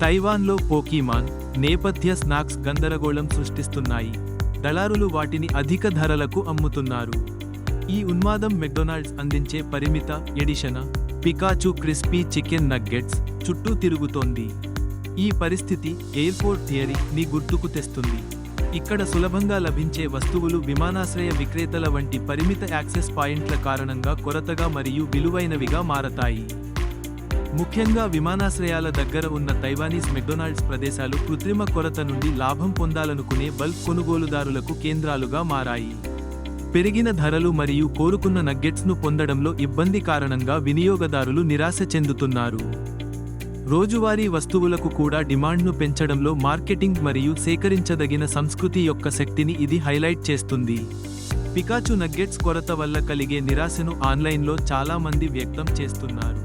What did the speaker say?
తైవాన్లో Pokemon నేపథ్య snacks గందరగోళం సృష్టిస్తున్నాయి. దళారులు వాటిని అధిక ధరలకు అమ్ముతున్నారు. ఈ ఉన్మాదం మెక్డొనాల్డ్స్ అందించే పరిమిత edition Pikachu crispy chicken nuggets చుట్టూ తిరుగుతోంది. ఈ పరిస్థితి ఎయిర్పోర్ట్ థియరీ ని గుర్తుకు తెస్తుంది. ఇక్కడ సులభంగా లభించే వస్తువులు విమానాశ్రయ విక్రేతల వంటి పరిమిత యాక్సెస్ పాయింట్ల కారణంగా కొరతగా మరియు విలువైనవిగా మారతాయి. ముఖ్యంగా విమానాశ్రయాల దగ్గర ఉన్న తైవానీస్ మెక్డొనాల్డ్స్ ప్రదేశాలు కృత్రిమ కొరత నుండి లాభం పొందాలనుకునే బల్క్ కొనుగోలుదారులకు కేంద్రాలుగా మారాయి. పెరిగిన ధరలు మరియు కోరుకున్న నగ్గెట్స్ను పొందడంలో ఇబ్బంది కారణంగా వినియోగదారులు నిరాశ చెందుతున్నారు. రోజువారీ వస్తువులకు కూడా డిమాండ్ను పెంచడంలో మార్కెటింగ్ మరియు సేకరించదగిన సంస్కృతి యొక్క శక్తిని ఇది హైలైట్ చేస్తుంది. పికాచు నగ్గెట్స్ కొరత వల్ల కలిగే నిరాశను ఆన్లైన్లో చాలామంది వ్యక్తం చేస్తున్నారు.